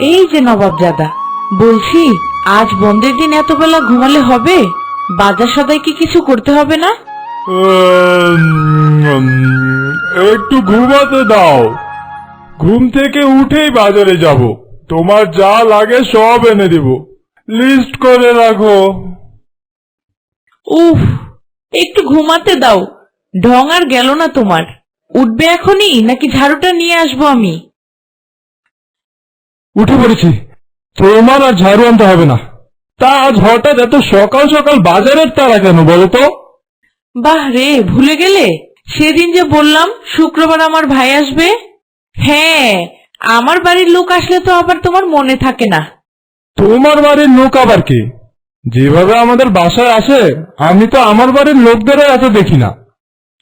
এই যে নবাবজাদা বলছি আজ বন্ধের দিন এত বেলা ঘুমালে হবে? বাজার সদাই কি কিছু করতে হবে না? একটু ঘুমাতে দাও। ঘুম থেকে উঠেই বাজারে যাব। তোমার যা লাগে সব এনে দিব। লিস্ট করে রাখো। উফ একটু ঘুমাতে দাও। ঢং আর গেল না তোমার। উঠবে এখনই নাকি ঝাড়ুটা নিয়ে আসব আমি? উঠে পড়েছি। তোমার আর ঝাড়ু আনতে হবে না। তা আজ হঠাৎ এত সকাল সকাল বাজারের তারা কেন বলো তো? বাহ রে ভুলে গেলে? সেদিন যে বললাম শুক্রবার আমার ভাই আসবে? হ্যাঁ আমার বাড়ির লোক আসলে তো আবার তোমার মনে থাকে না। তোমার বাড়ির লোক আবার কে? যেভাবে আমাদের বাসায় আসে আমি তো আমার বাড়ির লোকদেরও এত দেখি না।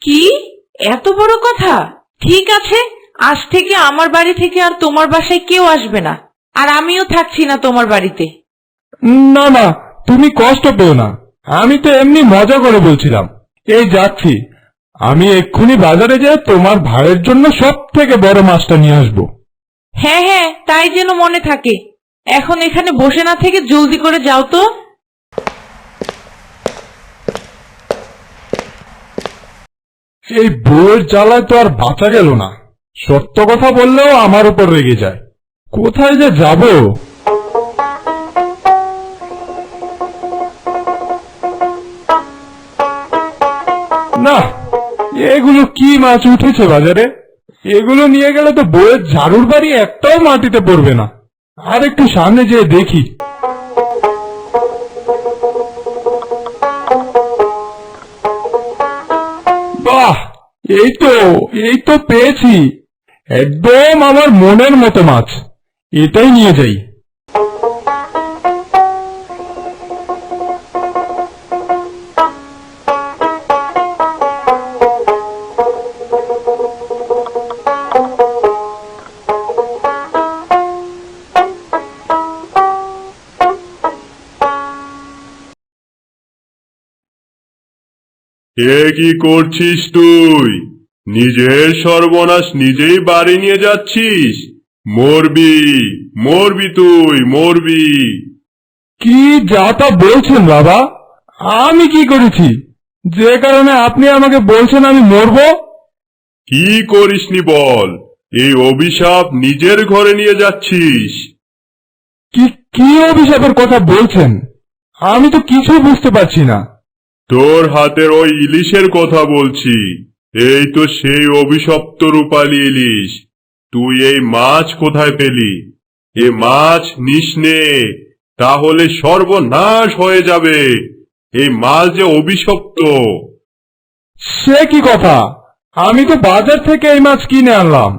কি? এত বড় কথা? ঠিক আছে আজ থেকে আমার বাড়ি থেকে আর তোমার বাসায় কেউ আসবে না। আর আমিও থাকছি না তোমার বাড়িতে। না না তুমি কষ্ট পেও না। আমি তো এমনি মজা করে বলছিলাম। এই যাচ্ছি। আমি এক্ষুনি বাজারে যেয়ে তোমার ভাইয়ের জন্য সব থেকে বড় মাছটা নিয়ে আসব। হ্যাঁ হ্যাঁ তাই যেন মনে থাকে। এখন এখানে বসে না থেকে জলদি করে যাও তো। এই বউয়ের জ্বালায় তো আর বাঁচা গেল না। সত্য কথা বললেও আমার উপর রেগে যায়। কোথায় যে যাব? না, এগুলো কি মাছ উঠেছে বাজারে? এগুলো নিয়ে গেলে তো বইয়ের ঝাড়ুর বাড়ি একটাও মাটিতে পড়বে না। আর একটু সামনে যেয়ে দেখি। বাহ, এই তো এই তো পেয়েছি। একদম আমার মনের মতো মাছ। এটাই নিয়ে যাই। এ কি করছিস তুই? নিজের সর্বনাশ নিজেই বাড়ি নিয়ে যাচ্ছিস? মরবি মরবি তুই মরবি। কি যা তা বলছেন বাবা? আমি কি করেছি? যে কারণে আপনি আমাকে বলছেন আমি মরবো? কি করিসনি বল? এই অভিশাপ নিজের ঘরে নিয়ে যাচ্ছিস। কি কি অভিশাপের কথা বলছেন? আমি তো কিছু বুঝতে পারছি না। তোর হাতের ওই ইলিশের কথা বলছি। এই তো সেই অভিশপ্ত রূপালী ইলিশ। তুই এই মাছ কোথায় পেলি? এ মাছ নিস নে তাহলে সর্বনাশ হয়ে যাবে। এই মাছ যে অভিশপ্ত। সে কি কথা? আমি তো বাজার থেকে এই মাছ কিনে আনলাম।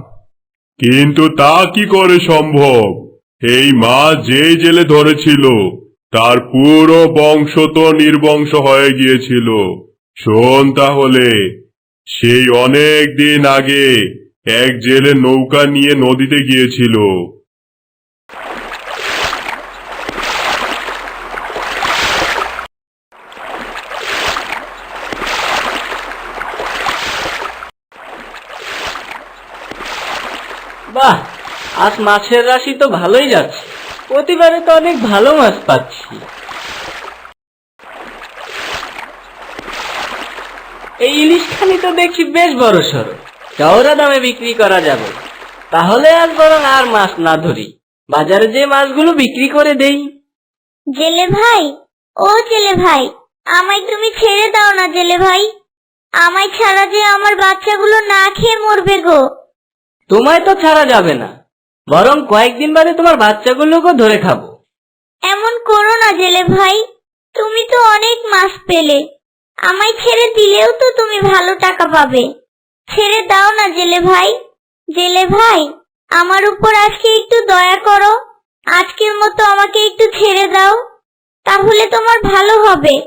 কিন্তু তা কি করে সম্ভব? এই মাছ যে জেলে ধরেছিল তার পুরো বংশ তো নির্বংশ হয়ে গিয়েছিল। শোন তাহলে সেই অনেক দিন আগে এক জেলে নৌকা নিয়ে নদীতে গিয়েছিল। বাহ, আজ মাছের রাশি তো ভালোই যাচ্ছে। প্রতিবারে তো অনেক ভালো মাছ পাচ্ছি। এই ইলিশ খানি তো দেখি বেশ বড় সড়ো চওড়া দামে বিক্রি করা যাবে। তাহলে আজ বরং আর মাছ না ধরি। বাজারে যে মাছগুলো বিক্রি করে দেই। জেলে ভাই ও জেলে ভাই আমায় তুমি ছেড়ে দাও না জেলে ভাই। আমায় ছাড়া যে আমার বাচ্চাগুলো না খেয়ে মরবে গো। তোমায় তো ছাড়া যাবে না। বরং কয়েকদিন বাদে তোমার বাচ্চাগুলোকে ধরে খাব। এমন করো না জেলে ভাই তুমি তো অনেক মাছ পেলে। আমায় ছেড়ে দিলেও তো তুমি ভালো টাকা পাবে। ছেড়ে দাও না জেলে ভাই। জেলে ভাই আমার উপর আজকে একটু দয়া করো। আজকের মতো আমাকে একটু ছেড়ে দাও। তাহলে তোমার ভালো হবে।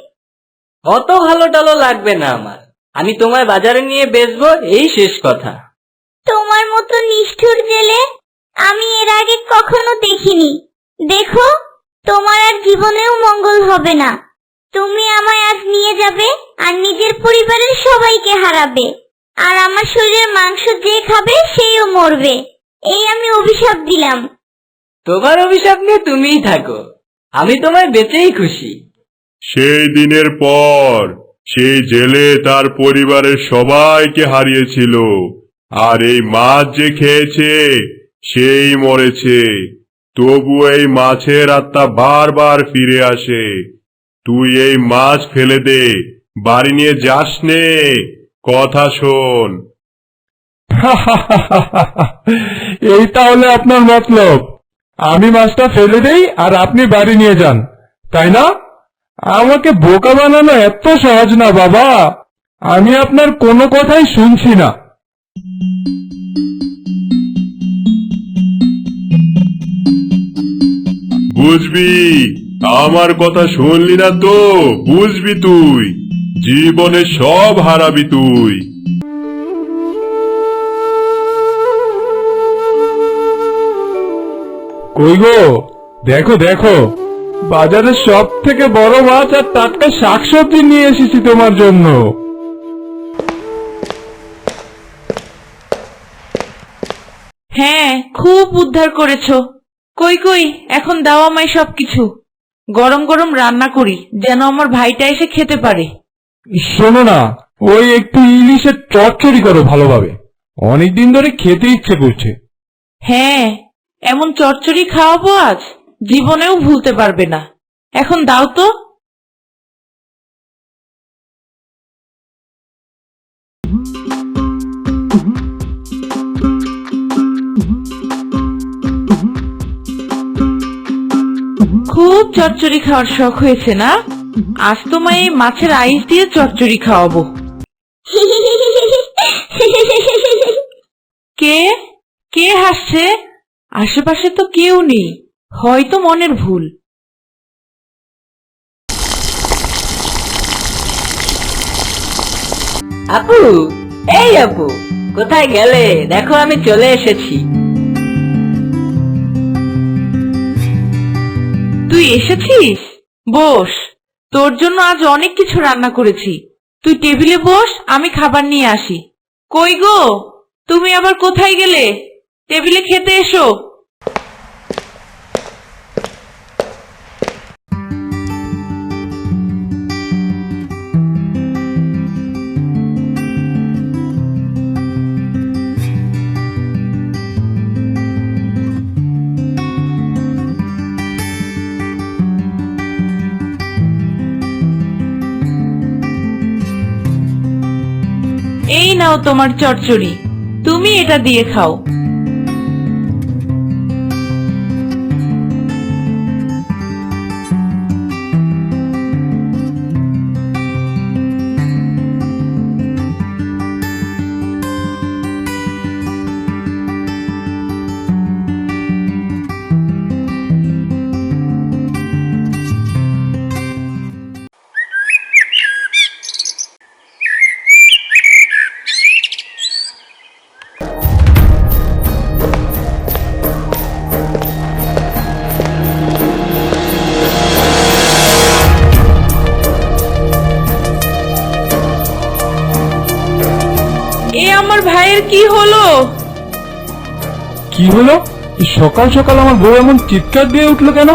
অত ভালো টালো লাগবে না আমার। আমি তোমায় বাজারে নিয়ে বেচবো এই শেষ কথা। তোমার মতো নিষ্ঠুর জেলে আমি এর আগে কখনো দেখিনি। দেখো তোমার আর জীবনেও মঙ্গল হবে না। তুমি আমায় আজ নিয়ে যাবে আর নিজের পরিবারের সবাইকে হারাবে। আর আমার শরীরের মাংস যে খাবে সেও মরবে। এই আমি অভিশাপ দিলাম। তোমার অভিশাপ নিয়ে তুমিই থাকো। আমি তোমায় বেঁচেই খুশি। সেই দিনের পর সেই জেলে তার পরিবারের সবাইকে হারিয়েছিল। আর এই মাছ যে খেয়েছে সেই মরেছে। তবু এই মাছের আত্মা বারবার ফিরে আসে। তুই এই মাছ ফেলে দে বাড়ি নিয়ে যাস নে। কথা শোন। এই তাহলে আপনার মতলব। আমি মাছটা ফেলে দেই আর আপনি বাড়ি নিয়ে যান। তাই না? আমাকে বোকা বানানো এত সহজ না বাবা। আমি আপনার কোনো কথাই শুনছি না। বুঝবি আমার কথা শুনলি না তো বুঝবি তুই। জীবনে সব হারাবি তুই। কই গো? দেখো দেখো। বাজারে সব থেকে বড় মাছ আর টাটকা শাকসবজি নিয়ে এসেছি তোমার জন্য। হ্যাঁ খুব উদ্ধার করেছ। কই কই এখন দাও আমায় সবকিছু। গরম গরম রান্না করি যেন আমার ভাইটা এসে খেতে পারে। শোনো না, ওই একটু ইলিশের চচ্চড়ি করো ভালোভাবে। অনেকদিন ধরে খেতে ইচ্ছে করছে। হ্যাঁ এমন চচ্চড়ি খাওয়াবো আজ, জীবনেও ভুলতে পারবে না। এখন দাও তো। খুব চচ্চড়ি খাওয়ার শখ হয়েছে না? আজ তোমায় এই মাছের আইস দিয়ে চচ্চড়ি খাওয়াবো। কে? কে হাসছে? আশেপাশে তো কেউ নেই। হয়তো মনের ভুল। আপু এই আপু কোথায় গেলে? দেখো আমি চলে এসেছি। তুই এসেছিস? বস। তোর জন্য আজ অনেক কিছু রান্না করেছি। তুই টেবিলে বস, আমি খাবার নিয়ে আসি। কই গো? তুমি আবার কোথায় গেলে? টেবিলে খেতে এসো। নাও তোমার চচ্চড়ি। তুমি এটা দিয়ে খাও। এ আমার ভাইয়ের কি হলো? কি হলো? সকাল সকাল আমার বউ এমন চিৎকার দিয়ে উঠল কেন?